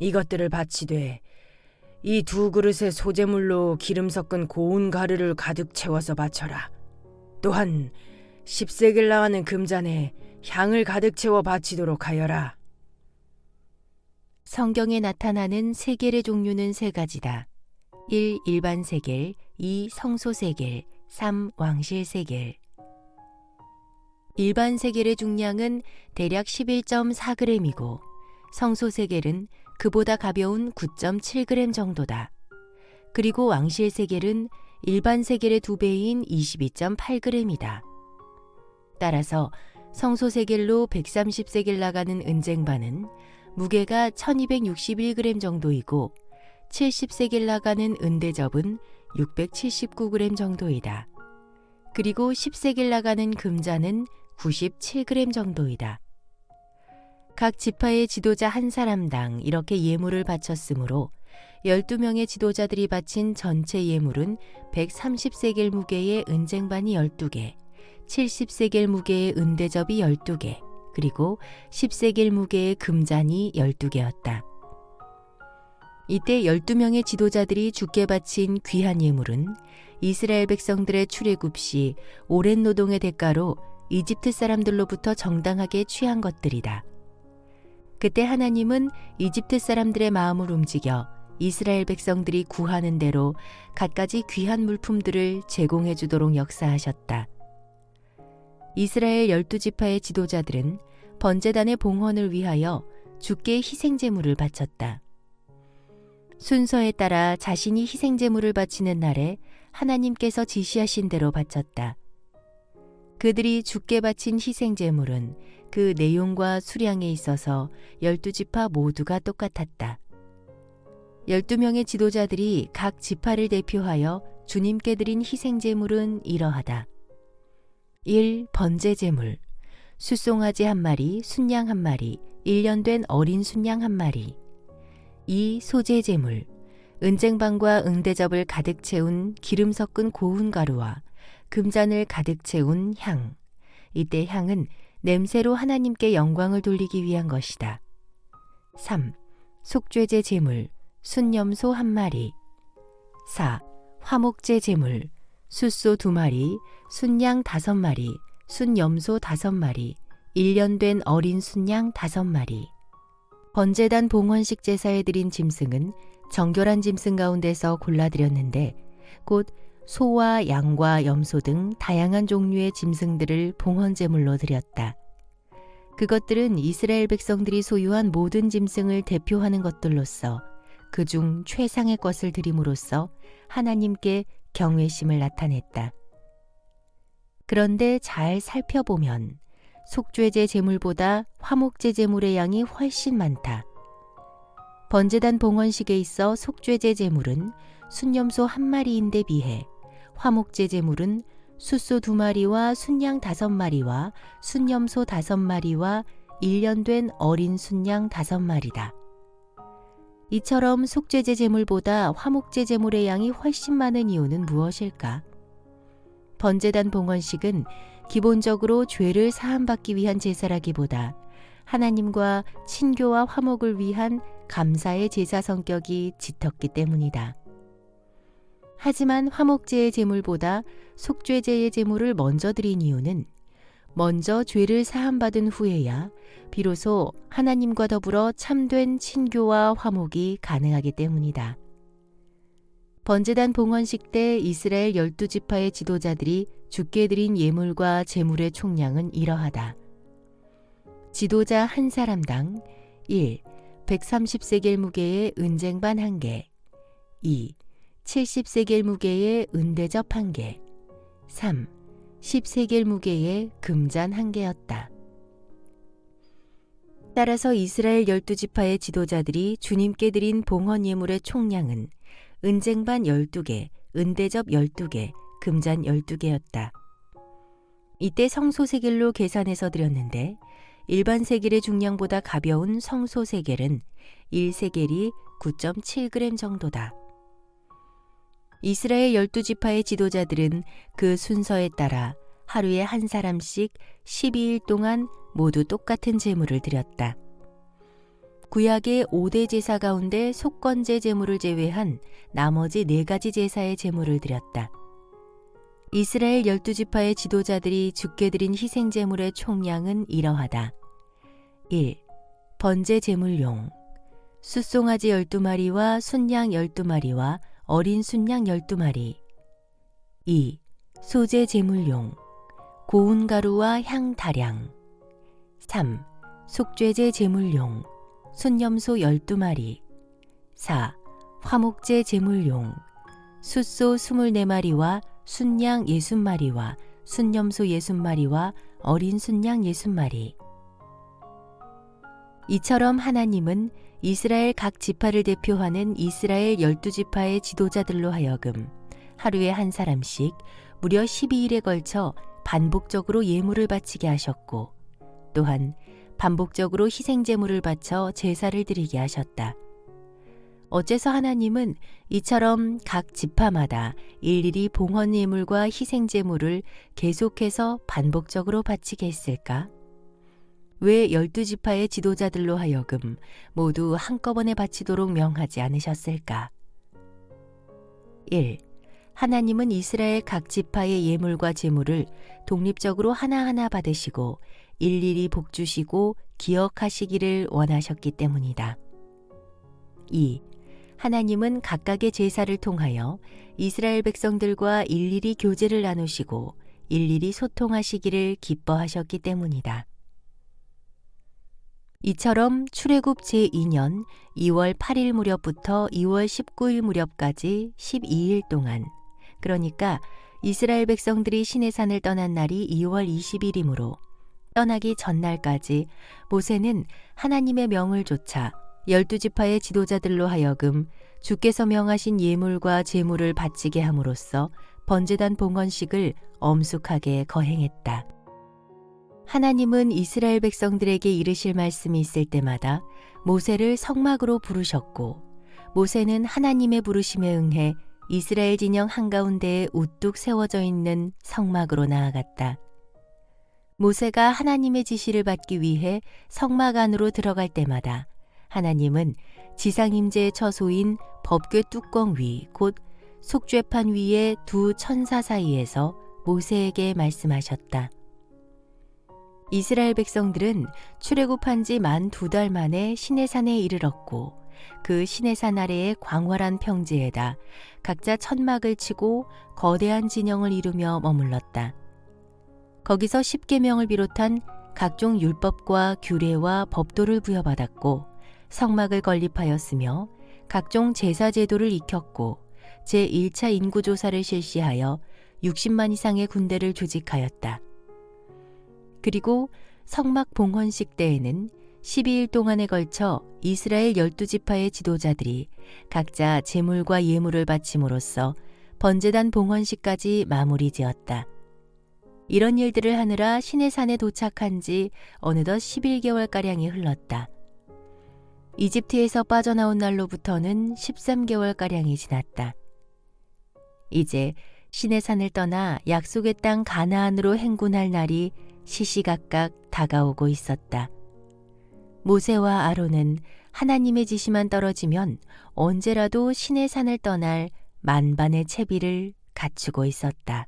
이것들을 바치되 이 두 그릇의 소재물로 기름 섞은 고운 가루를 가득 채워서 바쳐라. 또한 10세겔 나가는 금잔에 향을 가득 채워 바치도록 하여라. 성경에 나타나는 세겔의 종류는 세 가지다. 1. 일반 세겔, 2. 성소 세겔, 3. 왕실 세겔. 일반 세겔의 중량은 대략 11.4g이고 성소 세겔은 그보다 가벼운 9.7g 정도다. 그리고 왕실 세겔은 일반 세겔의 두 배인 22.8g이다. 따라서 성소 세겔로 130세겔 나가는 은쟁반은 무게가 1261g 정도이고 70세겔 나가는 은대접은 679g 정도이다. 그리고 10세겔 나가는 금잔은 97g 정도이다. 각 지파의 지도자 한 사람당 이렇게 예물을 바쳤으므로 12명의 지도자들이 바친 전체 예물은 130세겔 무게의 은쟁반이 12개, 70세겔 무게의 은대접이 12개, 그리고 10세겔 무게의 금잔이 12개였다. 이때 12명의 지도자들이 죽게 바친 귀한 예물은 이스라엘 백성들의 출애굽 시 오랜 노동의 대가로 이집트 사람들로부터 정당하게 취한 것들이다. 그때 하나님은 이집트 사람들의 마음을 움직여 이스라엘 백성들이 구하는 대로 갖가지 귀한 물품들을 제공해 주도록 역사하셨다. 이스라엘 열두 지파의 지도자들은 번제단의 봉헌을 위하여 주께 희생 제물을 바쳤다. 순서에 따라 자신이 희생 제물을 바치는 날에 하나님께서 지시하신 대로 바쳤다. 그들이 주께 바친 희생 제물은 그 내용과 수량에 있어서 열두 지파 모두가 똑같았다. 열두 명의 지도자들이 각 지파를 대표하여 주님께 드린 희생 제물은 이러하다. 1. 번제 제물 숫송아지 한 마리, 순양 한 마리, 1년 된 어린 순양 한 마리. 2. 소재 제물 은쟁반과 응대접을 가득 채운 기름 섞은 고운 가루와 금잔을 가득 채운 향. 이때 향은 냄새로 하나님께 영광을 돌리기 위한 것이다. 3. 속죄제 제물 순염소 한 마리. 4. 화목제 제물 숫소 두 마리, 순양 다섯 마리, 순염소 다섯 마리, 1년 된 어린 순양 다섯 마리. 번제단 봉헌식 제사에 드린 짐승은 정결한 짐승 가운데서 골라드렸는데 곧 소와 양과 염소 등 다양한 종류의 짐승들을 봉헌 제물로 드렸다. 그것들은 이스라엘 백성들이 소유한 모든 짐승을 대표하는 것들로서 그중 최상의 것을 드림으로써 하나님께 경외심을 나타냈다. 그런데 잘 살펴보면 속죄제 제물보다 화목제 제물의 양이 훨씬 많다. 번제단 봉헌식에 있어 속죄제 제물은 순염소 한 마리인데 비해 화목제 제물은 숫소 두 마리와 순양 다섯 마리와 순염소 다섯 마리와 1년 된 어린 순양 다섯 마리다. 이처럼 속죄제 제물보다 화목제 제물의 양이 훨씬 많은 이유는 무엇일까? 번제단 봉헌식은 기본적으로 죄를 사함받기 위한 제사라기보다 하나님과 친교와 화목을 위한 감사의 제사 성격이 짙었기 때문이다. 하지만 화목제의 제물보다 속죄제의 제물을 먼저 드린 이유는 먼저 죄를 사함받은 후에야 비로소 하나님과 더불어 참된 친교와 화목이 가능하기 때문이다. 번제단 봉헌식 때 이스라엘 열두 지파의 지도자들이 죽게 드린 예물과 제물의 총량은 이러하다. 지도자 한 사람당 1. 130세겔 무게의 은쟁반 1개 2. 70세겔 무게의 은대접 1개 3. 10세겔 무게의 금잔 1개였다. 따라서 이스라엘 열두 지파의 지도자들이 주님께 드린 봉헌 예물의 총량은 은쟁반 12개, 은대접 12개, 금잔 12개였다. 이때 성소 세겔로 계산해서 드렸는데 일반 세겔의 중량보다 가벼운 성소 세겔은 1세겔이 9.7g 정도다. 이스라엘 열두 지파의 지도자들은 그 순서에 따라 하루에 한 사람씩 12일 동안 모두 똑같은 제물을 드렸다. 구약의 5대 제사 가운데 속건제 제물을 제외한 나머지 네 가지 제사의 제물을 드렸다. 이스라엘 열두 지파의 지도자들이 죽게 드린 희생 제물의 총량은 이러하다. 1. 번제 제물용 숫송아지 12마리와 순양 12마리와 어린 순양 12마리 2. 소재 제물용 고운 가루와 향 다량 3. 속죄제 제물용 순염소 12마리 4. 화목제 제물용 숫소 24마리와 순양 60마리와 순염소 60마리와 어린 순양 60마리 이처럼 하나님은 이스라엘 각 지파를 대표하는 이스라엘 열두 지파의 지도자들로 하여금 하루에 한 사람씩 무려 12일에 걸쳐 반복적으로 예물을 바치게 하셨고 또한 반복적으로 희생 제물을 바쳐 제사를 드리게 하셨다. 어째서 하나님은 이처럼 각 지파마다 일일이 봉헌 예물과 희생 제물을 계속해서 반복적으로 바치게 했을까? 왜 열두 지파의 지도자들로 하여금 모두 한꺼번에 바치도록 명하지 않으셨을까? 1. 하나님은 이스라엘 각 지파의 예물과 제물을 독립적으로 하나하나 받으시고 일일이 복주시고 기억하시기를 원하셨기 때문이다. 2. 하나님은 각각의 제사를 통하여 이스라엘 백성들과 일일이 교제를 나누시고 일일이 소통하시기를 기뻐하셨기 때문이다. 이처럼 출애굽 제2년 2월 8일 무렵부터 2월 19일 무렵까지 12일 동안 그러니까 이스라엘 백성들이 시내산을 떠난 날이 2월 20일이므로 떠나기 전날까지 모세는 하나님의 명을 좇아 열두 지파의 지도자들로 하여금 주께서 명하신 예물과 제물을 바치게 함으로써 번제단 봉헌식을 엄숙하게 거행했다. 하나님은 이스라엘 백성들에게 이르실 말씀이 있을 때마다 모세를 성막으로 부르셨고 모세는 하나님의 부르심에 응해 이스라엘 진영 한가운데에 우뚝 세워져 있는 성막으로 나아갔다. 모세가 하나님의 지시를 받기 위해 성막 안으로 들어갈 때마다 하나님은 지상임재의 처소인 법궤 뚜껑 위, 곧 속죄판 위에 두 천사 사이에서 모세에게 말씀하셨다. 이스라엘 백성들은 출애굽한 지 만 두 달 만에 시내산에 이르렀고 그 시내산 아래의 광활한 평지에다 각자 천막을 치고 거대한 진영을 이루며 머물렀다. 거기서 십계명을 비롯한 각종 율법과 규례와 법도를 부여받았고 성막을 건립하였으며 각종 제사 제도를 익혔고 제1차 인구조사를 실시하여 60만 이상의 군대를 조직하였다. 그리고 성막 봉헌식 때에는 12일 동안에 걸쳐 이스라엘 열두 지파의 지도자들이 각자 제물과 예물을 바침으로써 번제단 봉헌식까지 마무리 지었다. 이런 일들을 하느라 시내산에 도착한 지 어느덧 11개월가량이 흘렀다. 이집트에서 빠져나온 날로부터는 13개월가량이 지났다. 이제 시내산을 떠나 약속의 땅 가나안으로 행군할 날이 시시각각 다가오고 있었다. 모세와 아론은 하나님의 지시만 떨어지면 언제라도 시내산을 떠날 만반의 채비를 갖추고 있었다.